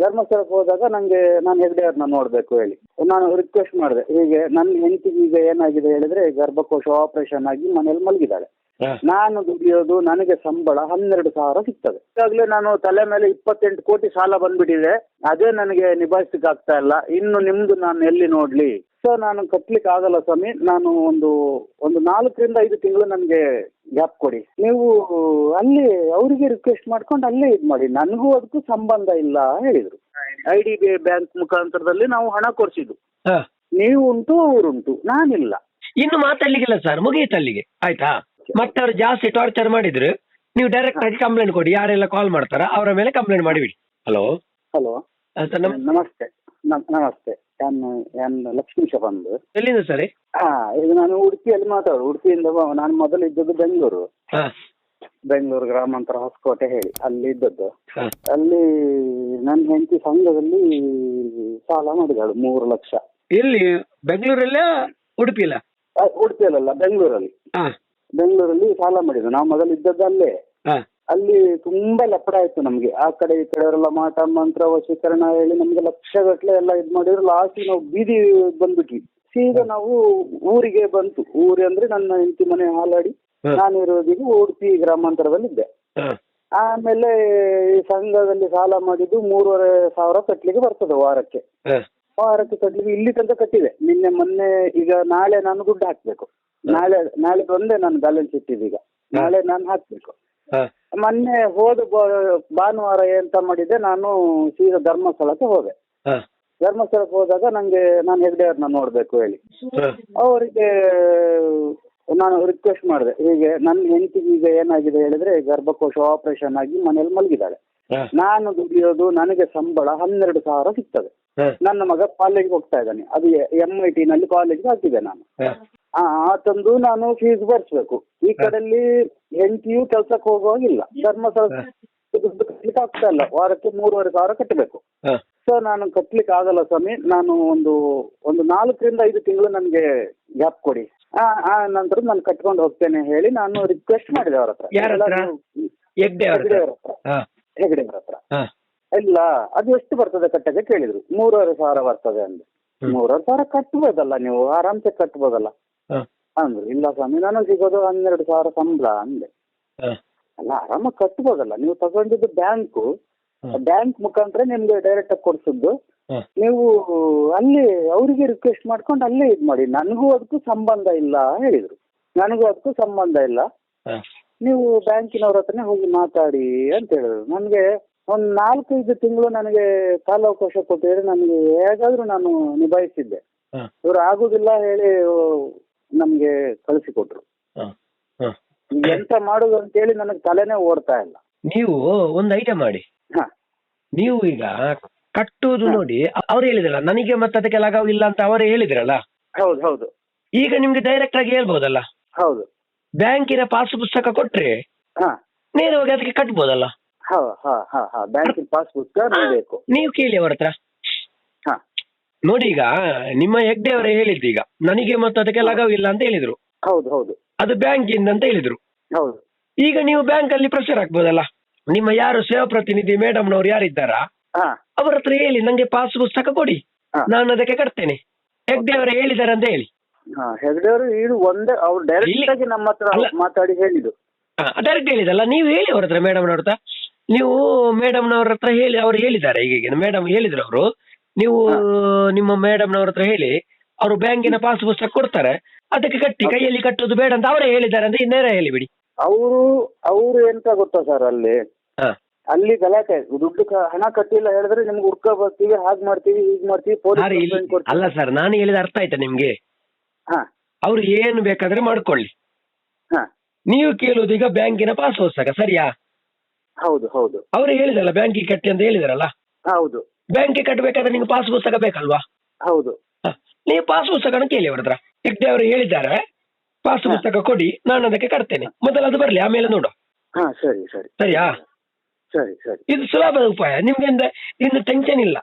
ಧರ್ಮಸ್ಥಳಕ್ಕೆ ಹೋದಾಗ ನಂಗೆ, ನಾನು ಹೆಗ್ಡೆ ಅವ್ರನ್ನ ನೋಡ್ಬೇಕು ಹೇಳಿ ನಾನು ರಿಕ್ವೆಸ್ಟ್ ಮಾಡಿದೆ, ಹೀಗೆ ನನ್ನ ಹೆಂಡತಿಗೆ ಈಗ ಏನಾಗಿದೆ ಹೇಳಿದ್ರೆ ಗರ್ಭಕೋಶ ಆಪರೇಷನ್ ಆಗಿ ಮನೇಲಿ ಮಲಗಿದ್ದಾಳೆ. ನಾನು ದುಡಿಯೋದು ನನಗೆ ಸಂಬಳ ಹನ್ನೆರಡು ಸಾವಿರ ಸಿಗ್ತದೆ. ಈಗಾಗಲೇ ನಾನು ತಲೆ ಮೇಲೆ ಇಪ್ಪತ್ತೆಂಟು ಕೋಟಿ ಸಾಲ ಬಂದ್ಬಿಟ್ಟಿದೆ. ಅದೇ ನನಗೆ ನಿಭಾಯಿಸ್ಲಿಕ್ಕೆ ಆಗ್ತಾ ಇಲ್ಲ. ಇನ್ನು ನಿಮ್ದು ನಾನು ಎಲ್ಲಿ ನೋಡ್ಲಿ? ಸೊ ನಾನು ಕಟ್ಲಿಕ್ಕೆ ಆಗಲ್ಲ ಸ್ವಾಮಿ. ನಾನು ಒಂದು ಒಂದು ನಾಲ್ಕರಿಂದ ಐದು ತಿಂಗಳು ನನಗೆ ಗ್ಯಾಪ್ ಕೊಡಿ. ನೀವು ಅಲ್ಲಿ ಅವರಿಗೆ ರಿಕ್ವೆಸ್ಟ್ ಮಾಡ್ಕೊಂಡು ಅಲ್ಲೇ ಇದು ಮಾಡಿ. ನನಗೂ ಅದಕ್ಕೂ ಸಂಬಂಧ ಇಲ್ಲ ಹೇಳಿದ್ರು. I D B I bank ಮುಖಾಂತರದಲ್ಲಿ ನಾವು ಹಣ ಕೊಡ್ಸಿದ್ದು. ನೀವು ಉಂಟು ಅವರುಂಟು. ನಾನಿಲ್ಲ. ಇನ್ನು ಮಾತಲ್ಲಿಗೆಲ್ಲ ಸರ್ ಮುಗಿಯಿತು ಅಲ್ಲಿಗೆ. ಆಯ್ತಾ? ಮತ್ತೆ ಅವ್ರು ಜಾಸ್ತಿ ಟಾರ್ಚರ್ ಮಾಡಿದ್ರು ನೀವು ಡೈರೆಕ್ಟ್ ಆಗಿ ಕಂಪ್ಲೇಂಟ್ ಕೊಡಿ ಯಾರೆಲ್ಲ ಕಾಲ್ ಮಾಡ್ತಾರ ಅವರ ಮೇಲೆ ಕಂಪ್ಲೇಂಟ್ ಮಾಡಿಬಿಡಿ. ಹಲೋ ಹಲೋ ಸರ್ ನಮ್ ನಮಸ್ತೆ. ನಮ್- ನಮಸ್ತೆ. ನಾನು ನಾನು ಲಕ್ಷ್ಮೀಶ ಬಂದು ಎಲ್ಲಿಂದ ಸರಿ? ಹಾ ಈಗ ನಾನು ಉಡುಪಿಯಲ್ಲಿ ಮಾತಾಡು ಉಡುಪಿಯಿಂದ ಬ- ನಾನು ಮೊದಲು ಇದ್ದದ್ದು ಬೆಂಗಳೂರು. ಹಾ. ಬೆಂಗಳೂರು ಗ್ರಾಮಾಂತರ ಹೊಸಕೋಟೆ ಹೇಳಿ ಅಲ್ಲಿ ಇದ್ದದ್ದು. ಹಾ. ಅಲ್ಲಿ ನನ್ನ ಹೆಂಡತಿ ಸಂಘದಲ್ಲಿ ಸಾಲ ಮಾಡಿದಳು ಮೂರು ಲಕ್ಷ. ಎಲ್ಲಿ? ಬೆಂಗಳೂರಲ್ಲ ಉಡುಪಿಯಲ್ಲ? ಆ, ಉಡುಪಿಯಲ್ಲ ಬೆಂಗಳೂರಲ್ಲಿ. ಹಾ. ಬೆಂಗಳೂರಲ್ಲಿ ಸಾಲ ಮಾಡಿದ್ದು ನಾವು ಮೊದಲು ಇದ್ದದ್ದು ಅಲ್ಲೇ. ಹಾ. ಅಲ್ಲಿ ತುಂಬಾ ಲಪಡ ಆಯ್ತು ನಮ್ಗೆ. ಆ ಕಡೆ ಈ ಕಡೆ ಅವರೆಲ್ಲ ಮಾಟ ಮಂತ್ರ ವಶೀಕರಣ ಹೇಳಿ ನಮ್ಗೆ ಲಕ್ಷಗಟ್ಲೆ ಎಲ್ಲ ಇದ್ ಮಾಡಿದ್ರು. ಲಾಸ್ಟ್ ನಾವು ಬೀದಿ ಬಂದ್ಬಿಟ್ವಿ. ಸೀದಾ ನಾವು ಊರಿಗೆ ಬಂತು. ಊರಿ ಅಂದ್ರೆ ನನ್ನ ಹೆಂಡತಿ ಮನೆ ಹಾಲಾಡಿ. ನಾನು ಇರೋದಿಗೆ ಉಡುಪಿ ಗ್ರಾಮಾಂತರದಲ್ಲಿದ್ದೆ. ಇದ್ದೆ ಆಮೇಲೆ ಈ ಸಂಘದಲ್ಲಿ ಸಾಲ ಮಾಡಿದ್ದು ಮೂರುವರೆ ಸಾವಿರ ಕಟ್ಲಿಕ್ಕೆ ಬರ್ತದೆ ವಾರಕ್ಕೆ. ವಾರಕ್ಕೆ ಕಟ್ಲಿಕ್ಕೆ ಇಲ್ಲಿ ತನಕ ಕಟ್ಟಿದೆ. ನಿನ್ನೆ ಮೊನ್ನೆ ಈಗ ನಾಳೆ ನಾನು ದುಡ್ಡು ಹಾಕ್ಬೇಕು. ನಾಳೆ ನಾಳೆ ಒಂದೇ ನಾನು ಬ್ಯಾಲೆನ್ಸ್ ಇಟ್ಟಿದೀಗ ನಾಳೆ ನಾನು ಹಾಕ್ಬೇಕು. ಮೊನ್ನೆ ಹೋದ ಭಾನುವಾರ ಎಂತ ಮಾಡಿದೆ ನಾನು ಸೀದಾ ಧರ್ಮಸ್ಥಳಕ್ಕೆ ಹೋದೆ. ಧರ್ಮಸ್ಥಳಕ್ಕೆ ಹೋದಾಗ ನಂಗೆ ನಾನು ಹೆಗ್ಡೆ ಅವ್ರನ್ನ ನೋಡ್ಬೇಕು ಹೇಳಿ. ಅವರಿಗೆ ನಾನು ರಿಕ್ವೆಸ್ಟ್ ಮಾಡಿದೆ. ಹೀಗೆ ನನ್ನ ಹೆಂಡತಿಗೆ ಈಗ ಏನಾಗಿದೆ ಹೇಳಿದ್ರೆ ಗರ್ಭಕೋಶ ಆಪರೇಷನ್ ಆಗಿ ಮನೇಲಿ ಮಲಗಿದ್ದಾಳೆ. ನಾನು ದುಡಿಯೋದು ನನಗೆ ಸಂಬಳ ಹನ್ನೆರಡು ಸಾವಿರ ಸಿಗ್ತದೆ. ನನ್ನ ಮಗ ಕಾಲೇಜ್ ಹೋಗ್ತಾ ಇದ್ದಾನೆ. ಅದು ಎಂ ಐ ಟಿ ನಲ್ಲಿ ಕಾಲೇಜ್ಗೆ ಹಾಕಿದೆ ನಾನು. ಆ ತಂದು ನಾನು ಫೀಸ್ ಭರಿಸ್ಬೇಕು ಈ ಕಡೆಯಲ್ಲಿ ಹೆಂಡತಿಯು ಕೆಲ್ಸಕ್ಕೆ ಹೋಗುವಾಗಿಲ್ಲ ಧರ್ಮಸ್ಥಳ ದುಡ್ಡು ಕಟ್ಲಿಕ್ಕೆ ಆಗ್ತಾ ಇಲ್ಲ. ವಾರಕ್ಕೆ ಮೂರುವರೆ ಸಾವಿರ ಕಟ್ಟಬೇಕು ಸೊ ನಾನು ಕಟ್ಲಿಕ್ಕೆ ಆಗಲ್ಲ ಸ್ವಾಮಿ. ನಾನು ಒಂದು ಒಂದು ನಾಲ್ಕರಿಂದ ಐದು ತಿಂಗಳು ನನಗೆ ಗ್ಯಾಪ್ ಕೊಡಿ. ಆ ಆ ನಂತರ ನಾನು ಕಟ್ಕೊಂಡು ಹೋಗ್ತೇನೆ ಹೇಳಿ ನಾನು ರಿಕ್ವೆಸ್ಟ್ ಮಾಡಿದೆ ಅವ್ರ ಹತ್ರ? ಹೆಗ್ಡೆ ಅವ್ರ ಹತ್ರ. ಹೆಗ್ಡೆ ಅವ್ರ ಹತ್ರ. ಇಲ್ಲ ಅದು ಎಷ್ಟು ಬರ್ತದೆ ಕಟ್ಟಕ್ಕೆ ಕೇಳಿದ್ರು. ಮೂರುವರೆ ಸಾವಿರ ಬರ್ತದೆ ಅಂದ್ರೆ. ಮೂರುವರೆ ಸಾವಿರ ಕಟ್ಬೋದಲ್ಲ ನೀವು. ಆರಾಮ್ಸೆ ಕಟ್ಬೋದಲ್ಲ. ಅಂದ್ರು ಇಲ್ಲ ಸ್ವಾಮಿ ನನಗೆ ಸಿಗೋದು ಹನ್ನೆರಡು ಸಾವಿರ ಸಂಬಳ ಅಂದೆ. ಅಲ್ಲ ಆರಾಮಾಗಿ ಕಟ್ಬೋದಲ್ಲ ನೀವು ತಗೊಂಡಿದ್ದು ಬ್ಯಾಂಕು ಬ್ಯಾಂಕ್ ಮುಖಾಂತರ ನಿಮ್ಗೆ ಡೈರೆಕ್ಟ್ ಆಗಿ ಕೊಡ್ಸಿದ್ದು. ನೀವು ಅಲ್ಲಿ ಅವರಿಗೆ ರಿಕ್ವೆಸ್ಟ್ ಮಾಡ್ಕೊಂಡು ಅಲ್ಲೇ ಇದು ಮಾಡಿ ನನಗೂ ಅದಕ್ಕೂ ಸಂಬಂಧ ಇಲ್ಲ ಹೇಳಿದ್ರು. ನನಗೂ ಅದಕ್ಕೂ ಸಂಬಂಧ ಇಲ್ಲ. ನೀವು ಬ್ಯಾಂಕಿನವ್ರ ಹತ್ರನೇ ಹೋಗಿ ಮಾತಾಡಿ ಅಂತ ಹೇಳಿದ್ರು. ನನಗೆ ಒಂದು ನಾಲ್ಕೈದು ತಿಂಗಳು ನನಗೆ ಕಾಲಾವಕಾಶ ಕೊಟ್ಟಿದ್ರೆ ನನಗೆ ಹೇಗಾದ್ರೂ ನಾನು ನಿಭಾಯಿಸಿದ್ದೆ. ಇವ್ರು ಆಗುದಿಲ್ಲ ಹೇಳಿ ನಮ್ಗೆ ಕಳಿಸಿಕೊಟ್ರು. ಹಾ ಹಾ. ಈಗ ಎಂತ ಮಾಡುದು ಅಂತೇಳಿ ನನಗೆ ತಲೆನೇ ಓಡ್ತಾ ಇಲ್ಲ. ನೀವು ಒಂದು ಐಟಮ್ ಮಾಡಿ. ಹಾ. ನೀವು ಈಗ ಕಟ್ಟುವುದು ನೋಡಿ ಅವ್ರು ಹೇಳಿದ್ರಲ್ಲ ನನಗೆ ಮತ್ತೆ ಅದಕ್ಕೆ ಲಗಾವಿಲ್ಲ ಅಂತ ಅವರೇ ಹೇಳಿದ್ರಲ್ಲ? ಹೌದು ಹೌದು. ಈಗ ನಿಮ್ಗೆ ಡೈರೆಕ್ಟ್ ಆಗಿ ಹೇಳ್ಬೋದಲ್ಲ? ಹೌದು. ಬ್ಯಾಂಕಿನ ಪಾಸ್ ಪುಸ್ತಕ ಕೊಟ್ರೆ ಹಾ. ನೇರವಾಗಿ ಅದಕ್ಕೆ ಕಟ್ಬೋದಲ್ಲ? ಹಾ ಹಾ ಹಾ ಹಾ. ಬ್ಯಾಂಕಿನ ಪಾಸ್ ಬೇಕು. ನೀವು ಕೇಳಿ ಅವ್ರ ಹತ್ರ. ನೋಡಿ ಈಗ ನಿಮ್ಮ ಹೆಗ್ಡೆ ಅವರೇ ಹೇಳಿದ್ದು ಈಗ ನನಗೆ ಮತ್ತೆ ಅದಕ್ಕೆ ಲಗಾವ್ ಇಲ್ಲ ಅಂತ ಹೇಳಿದ್ರು. ಹೌದು ಹೌದು. ಅದು ಬ್ಯಾಂಕಿಂದ ಅಂತ ಹೇಳಿದ್ರು. ಹೌದು. ಈಗ ನೀವು ಬ್ಯಾಂಕ್ ಅಲ್ಲಿ ಪ್ರೆಷರ್ ಹಾಕ್ಬೋದಲ್ಲ? ನಿಮ್ಮ ಯಾರು ಸೇವಾ ಪ್ರತಿನಿಧಿ ಮೇಡಮ್ನವ್ರು ಯಾರಿದ್ದಾರಾ? ಹಾ. ಅವ್ರ ಹತ್ರ ಹೇಳಿ ನಂಗೆ ಪಾಸ್ ಪುಸ್ತಕ ಕೊಡಿ. ಹಾ. ನಾನು ಅದಕ್ಕೆ ಕಟ್ತೇನೆ. ಹೆಗ್ಡೆ ಅವರೇ ಹೇಳಿದ್ದಾರೆ ಅಂತ ಹೇಳಿ. ಹಾ ಹೆಗ್ಡೆಯವರು ಇದು ಒಂದೇ ಅವ್ರು ಡೈರೆಕ್ಟ್ ಇಲ್ಲಿ- ಆಗಿ ನಮ್ಮ ಹತ್ರ ಅಲ್ಲ. ಮಾತಾಡಿ ಹೇಳಿದ್ದು. ಡೈರೆಕ್ಟ್ ಹೇಳಿದಲ್ಲ ನೀವು ಹೇಳಿ ಅವ್ರ ಹತ್ರ ಮೇಡಮ್ನವ್ರ ಹತ್ರ. ನೀವು ಮೇಡಮ್ನವ್ರ ಹತ್ರ ಹೇಳಿ ಅವ್ರು ಹೇಳಿದ್ದಾರೆ ಈಗ ಮೇಡಮ್ ಹೇಳಿದ್ರು ಅವರು. ನೀವು ನಿಮ್ಮ ಮೇಡಮ್ನವ್ರ ಹತ್ರ ಹೇಳಿ ಅವರು ಬ್ಯಾಂಕಿನ ಪಾಸ್ ಪುಸ್ತಕ ಕೊಡ್ತಾರೆ. ಅದಕ್ಕೆ ಕಟ್ಟಿ ಕೈಯಲ್ಲಿ ಕಟ್ಟೋದು ಬೇಡ ಅಂತ ಅವರೇ ಹೇಳಿದ್ದಾರೆ ಅಂತ ಇನ್ನೇರ ಹೇಳಿಬಿಡಿ. ಅವರು ಅವರು ಎಂತ ಗೊತ್ತಾ ಸರ್ ಅಲ್ಲಿ? ಹಾ. ಅಲ್ಲಿ ಗಲಾಟೆ ದುಡ್ಡು ಕ- ಹಣ ಕಟ್ಟಿಲ್ಲ ಹೇಳಿದ್ರೆ ನಿಮ್ಗೆ ಹುಡ್ಕ ಬರ್ತೀವಿ ಹಾಗೆ ಮಾಡ್ತೀವಿ ಹೀಗ್ ಮಾಡ್ತೀವಿ ಪೊಲೀಸ್ ಸರ್, ಇಲ್ಲಿ- ಕಂಪ್ಲೇಂಟ್ ಕೊಡ್ತೀವಿ. ಅಲ್ಲ ಸರ್ ನಾನು ಹೇಳಿದ ಅರ್ಥ ಆಯ್ತಾ ನಿಮ್ಗೆ? ಹಾ. ಅವ್ರು ಏನು ಬೇಕಾದ್ರೆ ಮಾಡ್ಕೊಳ್ಳಿ. ಹಾ. ನೀವು ಕೇಳುವುದು ಈಗ ಬ್ಯಾಂಕಿನ ಪಾಸ್ ಪುಸ್ತಕ ಸರಿಯಾ? ಹೌದು ಹೌದು. ಅವ್ರು ಹೇಳಿದಲ್ಲ ಬ್ಯಾಂಕಿಗೆ ಕಟ್ಟಿ ಅಂತ ಹೇಳಿದಾರಲ್ಲ? ಹೌದು. ಬ್ಯಾಂಕಿಗೆ ಕಟ್ಟಬೇಕಾದ್ರೆ ನಿಮ್ಗೆ ಪಾಸ್ ಪುಸ್ತಕ ಬೇಕಲ್ವಾ? ಹೌದು. ಹ, ನೀವು ಪಾಸ್ ಪುಸ್ತಕನ ಕೇಳಿ ಅವ್ರ ಹತ್ರ. ಹೆಗ್ಡೆ ಅವರು ಹೇಳಿದ್ದಾರೆ ಪಾಸ್ ಪುಸ್ತಕ ಕೊಡಿ ನಾನು ಅದಕ್ಕೆ ಕಟ್ತೇನೆ. ಮೊದಲು ಅದು ಬರಲಿ ಆಮೇಲೆ ನೋಡು. ಹಾ ಸರಿ ಸರಿ. ಸರಿಯಾ? ಸರಿ ಸರಿ. ಇದು ಸುಲಭದ ಉಪಾಯ. ನಿಮ್ಗೆ ಇಂದ ಇನ್ನು ಟೆನ್ಷನ್ ಇಲ್ಲ.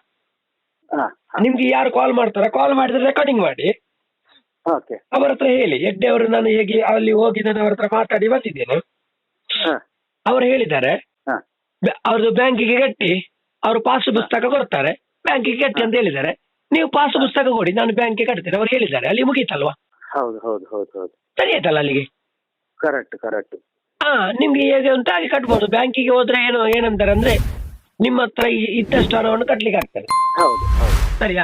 ಹಾ ನಿಮ್ಗೆ ಯಾರು ಕಾಲ್ ಮಾಡ್ತಾರ ಕಾಲ್ ಮಾಡಿದ್ರೆ ರೆಕಾರ್ಡಿಂಗ್ ಮಾಡಿ. ಓಕೆ. ಅವರ ಹತ್ರ ಹೇಳಿ. ಹೆಗ್ಡೆ ಅವರು ನಾನು ಹೇಗೆ ಅಲ್ಲಿ ಹೋಗಿ ನಾನು ಅವರ ಹತ್ರ ಮಾತಾಡಿ ಬಂದಿದ್ದೇನೆ. ಹಾ. ಅವರು ಹೇಳಿದ್ದಾರೆ. ಹಾ. ಬ್ಯಾ- ಅವ್ರದ್ದು ಬ್ಯಾಂಕಿಗೆ ಕಟ್ಟಿ. ಅವರು ಪಾಸ್ ಪುಸ್ತಕ ಕೊಡ್ತಾರೆ. ಬ್ಯಾಂಕಿಗೆ ಕಟ್ಟಿ ಅಂತ ಹೇಳಿದ್ದಾರೆ. ನೀವು ಪಾಸ್ ಪುಸ್ತಕ ಕೊಡಿ ನಾನು ಬ್ಯಾಂಕಿಗೆ ಕಟ್ತೇನೆ. ಅವ್ರು ಹೇಳಿದ್ದಾರೆ. ಅಲ್ಲಿ ಮುಗೀತಲ್ವಾ? ಹೌದು ಹೌದು ಹೌದು ಹೌದು. ಸರಿ ಆಯ್ತಲ್ಲ ಅಲ್ಲಿಗೆ? ಕರೆಕ್ಟ್ ಕರೆಕ್ಟ್ ಹಾ ನಿಮ್ಗೆ ಹೇಗೆ ಉಂಟು? ಹಾಗೆ ಕಟ್ಬೋದು. ಬ್ಯಾಂಕಿಗೆ ಹೋದ್ರೆ ಏನು ಏನಂತಾರೆ ಅಂದ್ರೆ ನಿಮ್ಮ ಹತ್ರ ಇ- ಇದ್ದಷ್ಟು ಹಣವನ್ನು ಕಟ್ಲಿಕ್ಕೆ ಆಗ್ತದೆ. ಹೌದು ಹೌದು. ಸರಿಯಾ?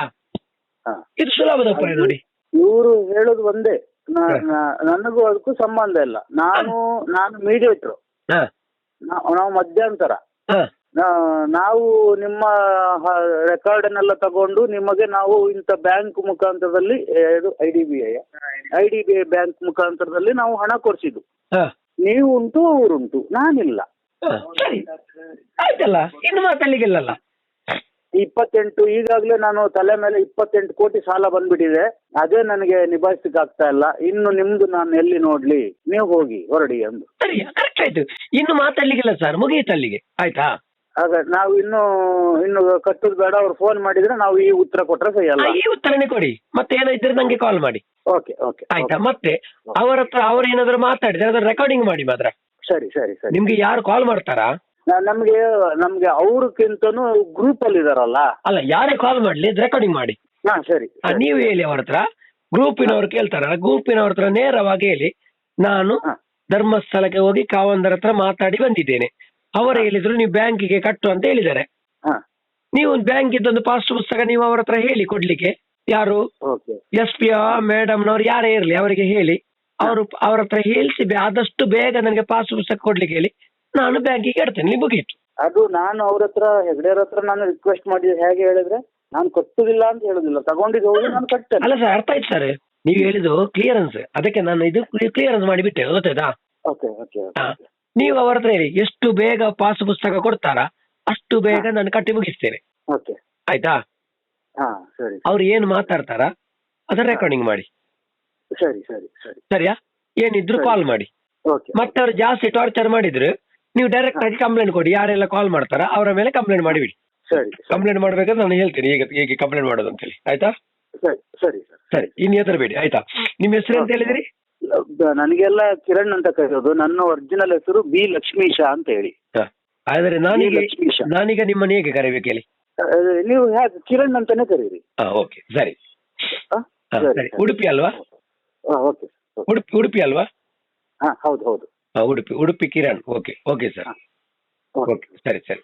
ಹಾ. ಇದು ಸುಲಭದ ಉಪಾಯ ನೋಡಿ. ಇವರು ಹೇಳೋದು ಒಂದೇ. ನ- ನ- ನನಗೂ ಅದಕ್ಕೂ ಸಂಬಂಧ ಇಲ್ಲ. ನಾನು ನಾನು ಮೀಡಿಯೇಟ್ರು ಹಾ. ನಾವು ಮಧ್ಯಂತರ. ಹಾ. ನಾವು ನಿಮ್ಮ ರೆಕಾರ್ಡನ್ನೆಲ್ಲ ತಗೊಂಡು ನಿಮಗೆ ನಾವು ಇಂಥ ಬ್ಯಾಂಕ್ ಮುಖಾಂತರದಲ್ಲಿ ಇದು I D B I I D B I bank ಮುಖಾಂತರದಲ್ಲಿ ನಾವು ಹಣ ಕೊಡಿಸಿದ್ದು. ಹಾ. ನೀವು ಉಂಟು ಅವರುಂಟು ನಾನಿಲ್ಲ. ಹಾ, ಸರಿ. ಆಯ್ತಲ್ಲ ಇನ್ನು ಮಾತಾಡ್ಲಿಕ್ಕಿಲ್ಲಲ್ಲ? ಇಪ್ಪತ್ತೆಂಟು ಈಗಾಗಲೇ ನಾನು ತಲೆ ಮೇಲೆ ಇಪ್ಪತ್ತೆಂಟು ಕೋಟಿ ಸಾಲ ಬಂದ್ಬಿಟ್ಟಿದೆ. ಅದೇ ನನಗೆ ನಿಭಾಯಿಸಲಿಕ್ಕೆ ಆಗ್ತಾ ಇಲ್ಲ. ಇನ್ನು ನಿಮ್ದು ನಾನು ಎಲ್ಲಿ ನೋಡ್ಲಿ? ನೀವು ಹೋಗಿ ಹೊರಡಿ ಅಂದು. ಸರಿ ಕರೆಕ್ಟ್ ಆಯ್ತು. ಇನ್ನು ಮಾತಾಡ್ಲಿಕ್ಕಿಲ್ಲ ಸರ್ ಮುಗಿಯಿತು ಅಲ್ಲಿಗೆ. ಆಯ್ತಾ? ಆಗ ನಾವು ಇನ್ನು ಇನ್ನು ಕಟ್ಟುದು ಬೇಡ ಅವ್ರು ಫೋನ್ ಮಾಡಿದ್ರೆ ನಾವು ಈ ಉತ್ತರ ಕೊಟ್ರೆ ಸರಿ ಆ, ಅಲ್ಲ ಈ ಉತ್ತರನೇ ಕೊಡಿ. ಮತ್ತೆ ಏನೋ ಇದ್ರೆ ನಂಗೆ ಕಾಲ್ ಮಾಡಿ. ಓಕೆ ಓಕೆ ಆಯ್ತಾ? ಮತ್ತೆ ಅವರ ಹತ್ರ ಅವ್ರು ಏನಾದ್ರು ಮಾತಾಡಿದ್ರೆ ಅದನ್ನ ರೆಕಾರ್ಡಿಂಗ್ ಮಾಡಿ ಮಾತ್ರ. ಸರಿ ಸರಿ ಸರಿ. ನಿಮ್ಗೆ ಯಾರು ಕಾಲ್ ಮಾಡ್ತಾರಾ? ನಾ- ನಮ್ಗೆ ನಮ್ಗೆ ಅವ್ರಕ್ಕಿಂತನೂ ಗ್ರೂಪ್ ಅಲ್ಲಿ ಇದಾರಲ್ಲ? ಅಲ್ಲ ಯಾರೇ ಕಾಲ್ ಮಾಡ್ಲಿ ರೆಕಾರ್ಡಿಂಗ್ ಮಾಡಿ. ಹಾ ಸರಿ ಆ, ನೀವು ಹೇಳಿ ಅವ್ರ ಹತ್ರ. ಗ್ರೂಪಿನವ್ರು ಕೇಳ್ತಾರ ಗ್ರೂಪಿನವ್ರ ಹತ್ರ ನೇರವಾಗಿ ಹೇಳಿ. ನಾನು ಹಾ. ಧರ್ಮಸ್ಥಳಕ್ಕೆ ಹೋಗಿ ಕಾವಂದರ ಹತ್ರ ಮಾತಾಡಿ ಬಂದಿದ್ದೇನೆ. ಅವರು ಹೇಳಿದ್ರು ನೀವು ಬ್ಯಾಂಕಿಗೆ ಕಟ್ಟು ಅಂತ ಹೇಳಿದ್ದಾರೆ. ಹಾ. ನೀವು ಬ್ಯಾಂಕ್ ಇದ್ದೊಂದು ಪಾಸ್ಟ್ ಪುಸ್ತಕ ನೀವು ಅವ್ರ ಹತ್ರ ಹೇಳಿ ಕೊಡ್ಲಿಕ್ಕೆ. ಯಾರು? ಓಕೆ. ಎಸ್ ಪಿ ಮೇಡಮ್ನವ್ರು ಯಾರೇ ಇರಲಿ ಅವರಿಗೆ ಹೇಳಿ. ಅವರು ಅವ್ರ ಹತ್ರ ಹೇಳಿಸಿ ಆದಷ್ಟು ಬೇಗ ನನಗೆ ಪಾಸ್ ಪುಸ್ತಕ ಕೊಡ್ಲಿಕ್ಕೆ ಹೇಳಿ. ನಾನು ಬ್ಯಾಂಕಿಗೆ ಇಡ್ತೇನೆ ನೀವು ಮುಗೀತು ಅದು ನಾನು ಅವ್ರ ಹತ್ರ ಹೆಗ್ಡೆಯವ್ರ ಹತ್ರ ನಾನು ರಿಕ್ವೆಸ್ಟ್ ಮಾಡಿದ್ರೆ ಹೇಗೆ ಹೇಳಿದ್ರೆ ನಾನು ಕಟ್ಟುದಿಲ್ಲ ಅಂತ ಹೇಳುದಿಲ್ಲ. ತಗೊಂಡಿದ್ದು ಹೋಗಿ ನಾನು ಕಟ್ತೇನೆ. ಅಲ್ಲ ಸರ್ ಅರ್ಥ ಆಯ್ತು ಸರ್. ನೀವು ಹೇಳಿದ್ದು ಕ್ಲಿಯರೆನ್ಸ್ ಅದಕ್ಕೆ ನಾನು ಇದು ಕ್ಲಿಯರೆನ್ಸ್ ಮಾಡಿಬಿಟ್ಟೆ ಗೊತ್ತಾಯ್ತಾ? ಓಕೆ ಓಕೆ ಹಾ. ನೀವು ಅವರ ಹತ್ರ ಹೇಳಿ ಎಷ್ಟು ಬೇಗ ಪಾಸ್ ಪುಸ್ತಕ ಕೊಡ್ತಾರಾ ಅಷ್ಟು ಬೇಗ ನಾನು ಕಟ್ಟಿ ಮುಗಿಸ್ತೇನೆ. ಓಕೆ. ಆಯ್ತಾ? ಹಾ ಸರಿ. ಅವ್ರು ಏನ್ ಮಾತಾಡ್ತಾರಾ ಅದನ್ನ ರೆಕಾರ್ಡಿಂಗ್ ಮಾಡಿ. ಸರಿ ಸರಿ ಸರಿ. ಸರಿಯಾ? ಏನಿದ್ರು. ಕಾಲ್ ಮಾಡಿ. ಓಕೆ. ಮತ್ತೆ ಅವ್ರು ಜಾಸ್ತಿ ಟಾರ್ಚರ್ ಮಾಡಿದ್ರು ನೀವು ಡೈರೆಕ್ಟ್ ಆಗಿ ಕಂಪ್ಲೇಂಟ್ ಕೊಡಿ ಯಾರೆಲ್ಲ ಕಾಲ್ ಮಾಡ್ತಾರ ಅವರ ಮೇಲೆ ಕಂಪ್ಲೇಂಟ್ ಮಾಡಿಬಿಡಿ ಸರಿ ಕಂಪ್ಲೇಂಟ್ ಮಾಡ್ಬೇಕಂದ್ರೆ ನಾನು ಹೇಳ್ತೀನಿ ಈಗ ಹೇಗೆ ಕಂಪ್ಲೇಂಟ್ ಮಾಡೋದು ಅಂತ ಹೇಳಿ ಆಯ್ತಾ? ಸರಿ ಸರಿ ಸರ್. ಇನ್ನು ಹೆದರಬೇಡಿ ಆಯ್ತಾ? ನಿಮ್ಮ ಹೆಸರು ಅಂತ ಹೇಳಿದ್ರಿ? ನನಗೆಲ್ಲ ಕಿರಣ್ ಅಂತ ಕರೆಯೋದು ನನ್ನ ಒರಿಜಿನಲ್ ಹೆಸರು ಬಿ ಲಕ್ಷ್ಮೀಶ ಅಂತ ಹೇಳಿ. ಆದರೆ ನಾನೀಗ ಲಕ್ಷ್ಮೀಶ. ನಾನೀಗ ನಿಮ್ಮನ್ನು ಹೇಗೆ ಕರಿಬೇಕು ಹೇಳಿ ನೀವು ಕಿರಣ್ ಅಂತಾನೆ ಕರೀರಿ. ಹಾ ಓಕೆ ಸರಿ? ಹಾ, ಸರಿ. ಉಡುಪಿ ಅಲ್ವಾ? ಹಾ ಓಕೆ ಉಡುಪಿ ಉಡುಪಿ ಅಲ್ವಾ? ಹಾ ಹೌದು ಹೌದು. ಹಾ, Udupi Udupi Kiran. Okay okay sir. Okay. Okay ಸರಿ ಸರಿ.